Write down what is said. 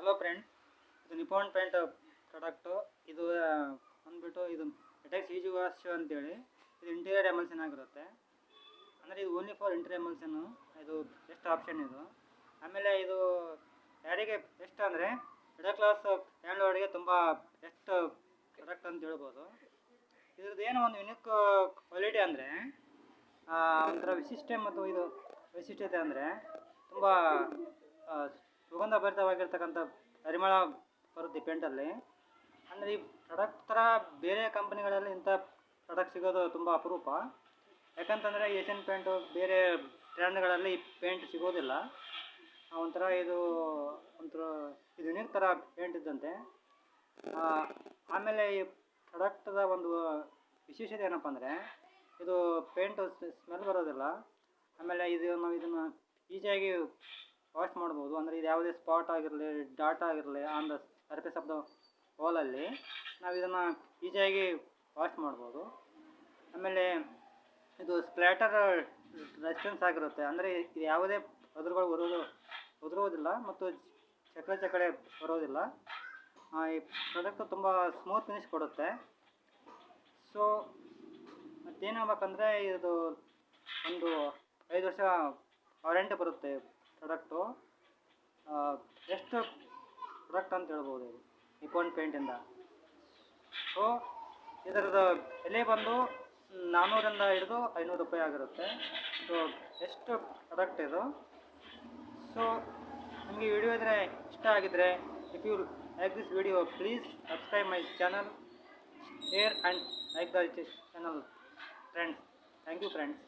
Hello friends ಇದು Nippon paint product ಇದು ಬಂದುಬಿಟ್ಟು ಇದು ಎಟೆಕ್ಸ್ ಈಜು ವಾಶ್ ಅಂತೇಳಿ. ಇದು ಇಂಟೀರಿಯರ್ ಎಮಲ್ಸನ್ ಆಗಿರುತ್ತೆ ಅಂದರೆ ಇದು ಓನ್ಲಿ ಫಾರ್ ಇಂಟೀರಿಯರ್ ಎಮಲ್ಸನ್ನು ಇದು ಬೆಸ್ಟ್ ಆಪ್ಷನ್ ಇದು. ಆಮೇಲೆ ಇದು ಯಾರಿಗೆ ಬೆಸ್ಟ್ ಅಂದರೆ ಮಿಡಲ್ ಕ್ಲಾಸ್ ಫ್ಯಾಮಿಲಿಯವರಿಗೆ ತುಂಬ ಬೆಸ್ಟ್ ಪ್ರಾಡಕ್ಟ್ ಅಂತ ಹೇಳ್ಬೋದು. ಇದ್ರದ್ದು ಏನು ಒಂದು ಯುನಿಕ್ ಕ್ವಾಲಿಟಿ ಅಂದರೆ ಒಂಥರ ವಿಶಿಷ್ಟ ಮತ್ತು ಇದು ವೈಶಿಷ್ಟ್ಯತೆ ಅಂದರೆ ತುಂಬ ಸುಗಂಧ ಭರಿತವಾಗಿರ್ತಕ್ಕಂಥ ಪರಿಮಳ ಬರುತ್ತೆ ಪೇಂಟಲ್ಲಿ ಅಂದರೆ ಈ ಪ್ರಾಡಕ್ಟ್ ಥರ ಬೇರೆ ಕಂಪ್ನಿಗಳಲ್ಲಿ ಇಂಥ ಪ್ರಾಡಕ್ಟ್ ಸಿಗೋದು ತುಂಬ ಅಪರೂಪ. ಯಾಕಂತಂದರೆ ಏಷ್ಯನ್ ಪೇಂಟು ಬೇರೆ ಬ್ರ್ಯಾಂಡ್ಗಳಲ್ಲಿ ಪೇಂಟ್ ಸಿಗೋದಿಲ್ಲ. ಒಂಥರ ಇದು ಒಂಥರ, ಇದು ಯುನಿಕ್ ಥರ ಪೇಂಟ್ ಇದ್ದಂತೆ. ಆಮೇಲೆ ಈ ಪ್ರಾಡಕ್ಟದ ಒಂದು ವಿಶೇಷತೆ ಏನಪ್ಪ ಅಂದರೆ, ಇದು ಪೇಂಟು ಸ್ಮೆಲ್ ಬರೋದಿಲ್ಲ. ಆಮೇಲೆ ಇದು ನಾವು ಇದನ್ನು ಈಸಿಯಾಗಿ ವಾಶ್ ಮಾಡ್ಬೋದು. ಅಂದರೆ ಇದು ಯಾವುದೇ ಸ್ಪಾಟ್ ಆಗಿರಲಿ ಡಾಟ್ ಆಗಿರಲಿ on the surface of the ವಾಲಲ್ಲಿ ನಾವು ಇದನ್ನು ಈಸಿಯಾಗಿ ವಾಶ್ ಮಾಡ್ಬೋದು. ಆಮೇಲೆ ಇದು ಸ್ಪ್ಲ್ಯಾಟರ್ ರೆಸ್ಟೆನ್ಸ್ ಆಗಿರುತ್ತೆ. ಅಂದರೆ ಇದು ಯಾವುದೇ ಪದರುಗಳು ಬರೋದು ಉದುರುವುದಿಲ್ಲ ಮತ್ತು ಚಕಡೆ ಚಕಡೆ ಬರೋದಿಲ್ಲ. ಈ ಪ್ರಾಡಕ್ಟು ತುಂಬ ಸ್ಮೂತ್ ಫಿನಿಶ್ ಕೊಡುತ್ತೆ. ಸೊ ಮತ್ತೇನು ಹೇಳ್ಬೇಕಂದ್ರೆ ಇದು ಒಂದು ಐದು ವರ್ಷ ವಾರಂಟಿ ಬರುತ್ತೆ. ಪ್ರಾಡಕ್ಟು ಎಷ್ಟು ಪ್ರಾಡಕ್ಟ್ ಅಂತ ಹೇಳ್ಬೋದು ಇದು ನಿಕೋನ್ ಪೇಂಟಿಂದ ಸೊ ಇದರದ್ದು ಬೆಲೆ ಬಂದು ನಾನ್ನೂರಿಂದ ಹಿಡಿದು ಐನೂರು ರೂಪಾಯಿ ಆಗಿರುತ್ತೆ. ಸೊ ಎಷ್ಟು ಪ್ರಾಡಕ್ಟ್ ಇದು? ಸೊ ನಿಮಗೆ ವಿಡಿಯೋ ಇದ್ದರೆ ಇಷ್ಟ ಆಗಿದ್ರೆ if you like this video please subscribe my channel share and like the channel friends thank you friends.